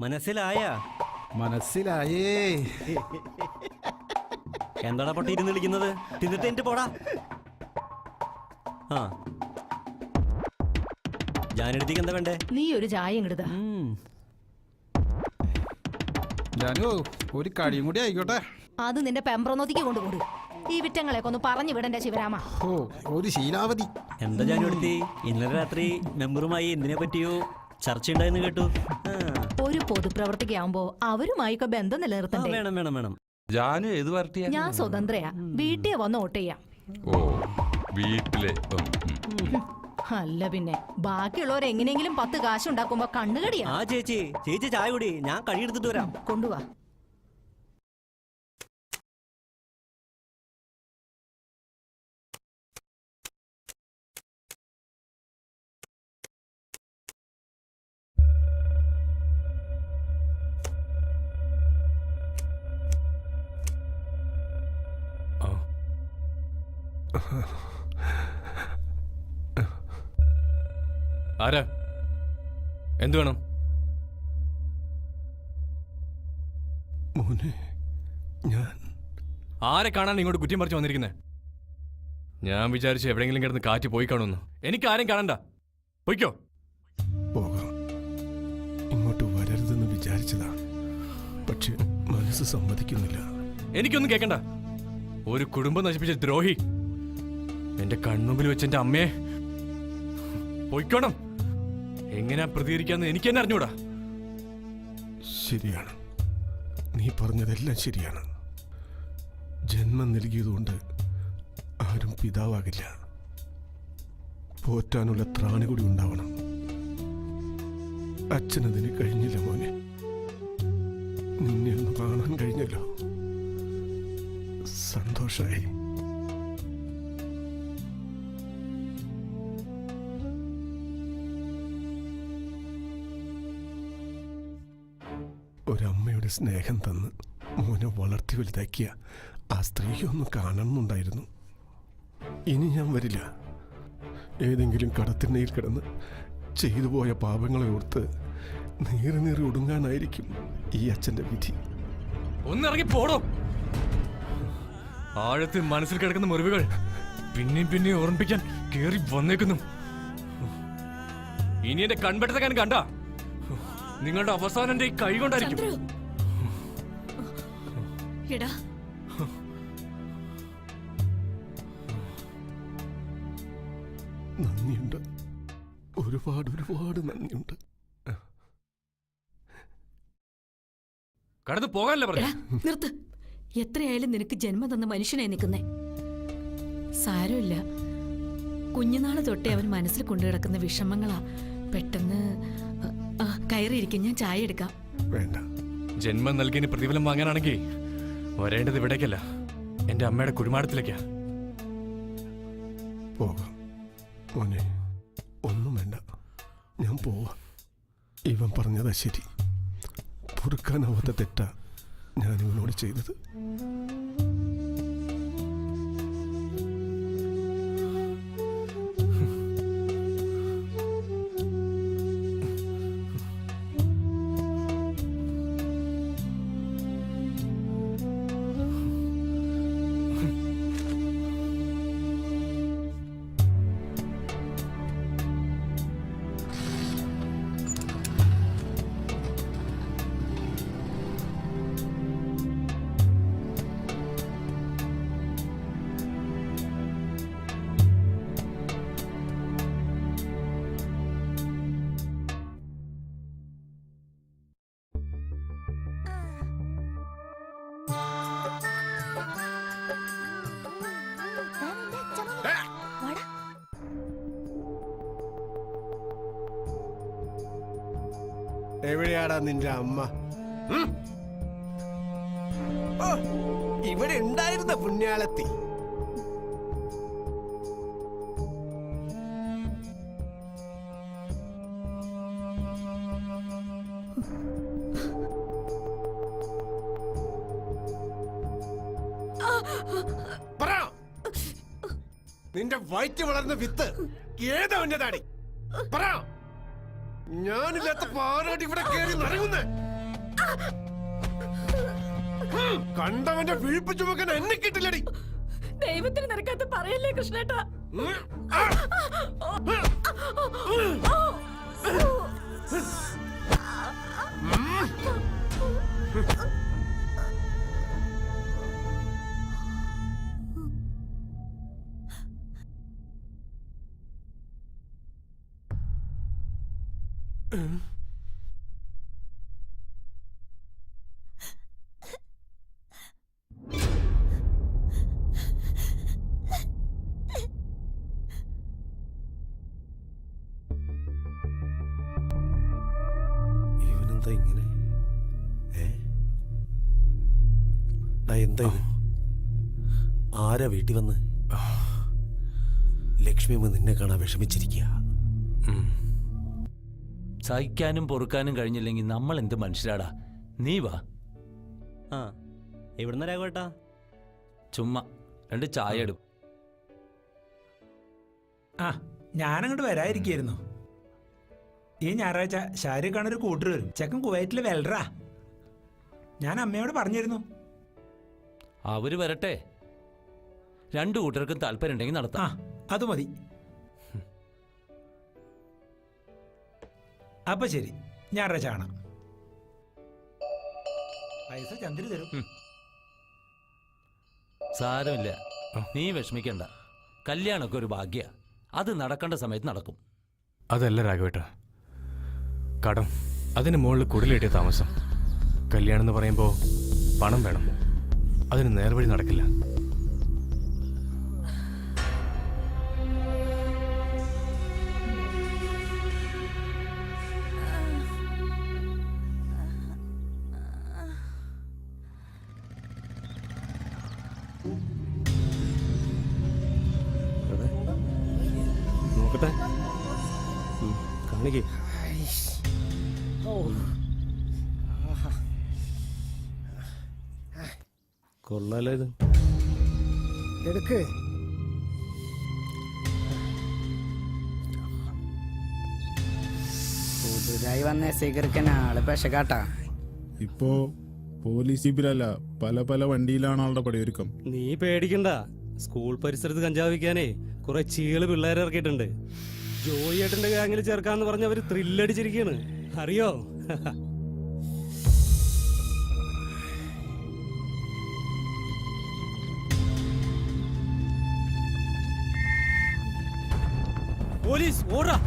മനസ്സിലായ? മനസ്സിലായേ. എന്താടാ പൊട്ടി ഇരുന്ന് വിളിക്കുന്നത്? തിന്നിട്ട് എന്റെ പോടാ. ആ. ജാനടുത്തേക്ക് എന്താ വേണ്ടേ? നീ ഒരു ചായ ഇങ്ങടുതാ ഉം. ജാനു ഒരു കടിയും കൂടി ആയിക്കോട്ടെ. അത് നിന്റെ പെമ്പ്രനോത്തിക്ക് കൊണ്ടുപോടു. ഈ വിറ്റങ്ങളെയൊക്കെ ഒന്ന് പറഞ്ഞു വിടണ്ട ശിവരാമ. ഓ ഒരു ശീലാവതി എന്താ ജാനുവടുത്തി ഇന്നലെ രാത്രി മെമ്പറുമായി എന്തിനെ പറ്റിയോ ചർച്ച ഉണ്ടായെന്ന് കേട്ടു. ആ. ഒരു പൊതുപ്രവർത്തകയാവുമ്പോ അവരുമായൊക്കെ ബന്ധം നിലനിർത്തണ്ടേ? വേണം വേണം വേണം. ജാനു ഏത് പാർട്ടിയാ? ഞാൻ സ്വതന്ത്രയാ. വീട്ടിൽ വന്ന് വോട്ട് ചെയ്യാം. ഓ വീട്ടിലെ ഉം, ഉം. അല്ല പിന്നെ ബാക്കിയുള്ളവർ എങ്ങനെയെങ്കിലും പത്ത് കാശുണ്ടാക്കുമ്പോ കണ്ണുകടിയാ. ആ ചേച്ചി ചേച്ചി ചായ കുടി. ഞാൻ കഴിയെടുത്തിട്ട് വരാം. കൊണ്ടുവാ. ആരാ? എന്തു വേണം? മോനെ ഞാൻ ആരെ കാണാൻ ഇങ്ങോട്ട് കുറ്റം പറിച്ചു വന്നിരിക്കുന്നത് ഞാൻ വിചാരിച്ചു എവിടെയെങ്കിലും കിടന്ന് കാറ്റ് പോയി കാണുമെന്ന്. എനിക്ക് ആരെയും കാണണ്ട. പോയിക്കോ. പോകാം. ഇങ്ങോട്ട് വരരുതെന്ന് വിചാരിച്ചതാ. പക്ഷെ മനസ്സ് സമ്മതിക്കുന്നില്ല. എനിക്കൊന്നും കേൾക്കണ്ട ഒരു കുടുംബം നശിപ്പിച്ച ദ്രോഹി എന്റെ കൺമുമ്പിൽ വെച്ച് എന്റെ അമ്മയെ പോയിക്കോണം. എങ്ങനെയാ പ്രതികരിക്കാന്ന് എനിക്ക് തന്നെ അറിഞ്ഞൂടാ. ശരിയാണ്. നീ പറഞ്ഞതെല്ലാം ശരിയാണ്. ജന്മം നൽകിയതുകൊണ്ട് ആരും പിതാവാകില്ല. പോറ്റാനുള്ള ത്രാണി കൂടി ഉണ്ടാവണം. അച്ഛനതിന് കഴിഞ്ഞില്ല മോനെ. നിന്നെ ഒന്ന് കാണാൻ കഴിഞ്ഞല്ലോ. സന്തോഷായി. ഒരമ്മയുടെ സ്നേഹം തന്ന് മോനെ വളർത്തി വലുതാക്കിയ ആ സ്ത്രീയെ ഒന്ന് കാണണമെന്നുണ്ടായിരുന്നു. ഇനി ഞാൻ വരില്ല. ഏതെങ്കിലും കടത്തിണ്ണയിൽ കിടന്ന് ചെയ്തു പോയ പാപങ്ങളെ ഓർത്ത് നീറി നീറി ഒടുങ്ങാനായിരിക്കും ഈ അച്ഛന്റെ വിധി. ഒന്നിറങ്ങി പോടോ. ആഴത്തിൽ മനസ്സിൽ കിടക്കുന്ന മുറിവുകൾ പിന്നെയും പിന്നെയും ഓർമ്മിപ്പിക്കാൻ കേറി വന്നേക്കുന്നു. ഇനി എന്റെ കൺപെട്ടക്കാൻ കണ്ട? നിങ്ങളുടെ അവസാനം എന്റെ കൈ കൊണ്ടായിരിക്കും. എടാ. നന്ദിയുണ്ട്. ഒരുപാട് ഒരുപാട് നന്ദിയുണ്ട്. കടന്നു പോകാനല്ലേ പറഞ്ഞു? നിർത്ത്. എത്രയായാലും നിനക്ക് ജന്മം തന്ന മനുഷ്യനായി നിൽക്കുന്നേ. സാരമില്ല. കുഞ്ഞുനാൾ തൊട്ടേ അവൻ മനസ്സിൽ കൊണ്ടു കിടക്കുന്ന വിഷമങ്ങളാ. പെട്ടെന്ന് കയറിയിരിക്കും ഞാൻ ചായ എടുക്കാം. വേണ്ട. ജന്മം നൽകിയതിന് പ്രതിഫലം വാങ്ങാനാണെങ്കിൽ വരേണ്ടത് ഇവിടേക്കല്ല. എന്റെ അമ്മയുടെ കുടുംബത്തിലേക്കാ പോകാം. മോനെ ഒന്നും വേണ്ട. ഞാൻ പോവാം. ഇവൻ പറഞ്ഞതാ ശരി. പൊറുക്കാനാവാത്ത തെറ്റാ ഞാൻ ഇവനോട് ചെയ്തത്. എവിടെയാടാ നിന്റെ അമ്മ? ഇവിടെ ഉണ്ടായിരുന്ന പുണ്യാളത്തി. നിന്റെ വയറ്റ് വളർന്ന വിത്ത് ഏതാ താടി പറ. ഞാനില്ലാത്ത പാറാട്ടി ഇവിടെ കയറി നിറങ്ങുന്നേ. കണ്ടവന്റെ വീഴ്പ്പ് ചുമക്കാൻ എന്നെ കിട്ടില്ലടി. ദൈവത്തിന് നിനക്കത് പറയല്ലേ കൃഷ്ണേട്ടാ? ഇങ്ങനെ? എന്താ ആരാ വീട്ടിൽ വന്ന്? ലക്ഷ്മി അമ്മ നിന്നെ കാണാൻ വിഷമിച്ചിരിക്കുക. സഹിക്കാനും പൊറുക്കാനും കഴിഞ്ഞില്ലെങ്കിൽ നമ്മൾ എന്ത് മനുഷ്യരാടാ? നീ വാ. ആ എവിടുന്ന രാഘവേട്ടാ? ചുമ്മാ രണ്ട് ചായ എടുക്കും ആ ഞാനങ്ങോട്ട് വരാതിരിക്കായിരുന്നു ഈ ഞായറാഴ്ച ഷാരൂഖ് ഖാൻ ഒരു കൂട്ടർ വരും. ചെക്കൻ കുവൈറ്റിൽ വെൽറാ ഞാൻ അമ്മയോട് പറഞ്ഞിരുന്നു. അവർ വരട്ടെ. രണ്ടു കൂട്ടർക്കും താല്പര്യം ഉണ്ടെങ്കിൽ ആ നടത്താം അത് മതി. അപ്പൊ ശരി ഞായറാഴ്ച കാണാം. പൈസ ചന്ദ്രി തരും. സാരമില്ല. നീ വിഷമിക്കണ്ട. കല്യാണമൊക്കെ ഒരു ഭാഗ്യ. അത് നടക്കേണ്ട സമയത്ത് നടക്കും. അതല്ല രാഘവേട്ട. കടം. അതിന് മുകളിൽ കുടിലേറ്റിയ താമസം. കല്യാണം എന്ന് പറയുമ്പോൾ പണം വേണം. അതിന് നേർവഴി നടക്കില്ല. നോക്കട്ടെ. കാണിക്കേ. കൊള്ളാലോ ഇത് എടുക്ക്. പുതുതായി വന്ന സിഗർക്കൻ ആൾ പെശകാട്ടാ. ഇപ്പോ പോലീസ് ജീപ്പിലല്ല പല പല വണ്ടിയിലാണ് ആളുടെ പടിയൊരുക്കം. നീ പേടിക്കണ്ട. സ്കൂൾ പരിസരത്ത് കഞ്ചാവ് വിൽക്കാനേ കുറെ ചീൾ പിള്ളേരെ ഇറക്കിയിട്ടുണ്ട്. ജോയി ഏട്ടന്റെ ഗാങ്ങിൽ ചേർക്കാന്ന് പറഞ്ഞ് അവർ ത്രില്ലടിച്ചിരിക്കാണ് അറിയോ? പോലീസ് ഓടാ.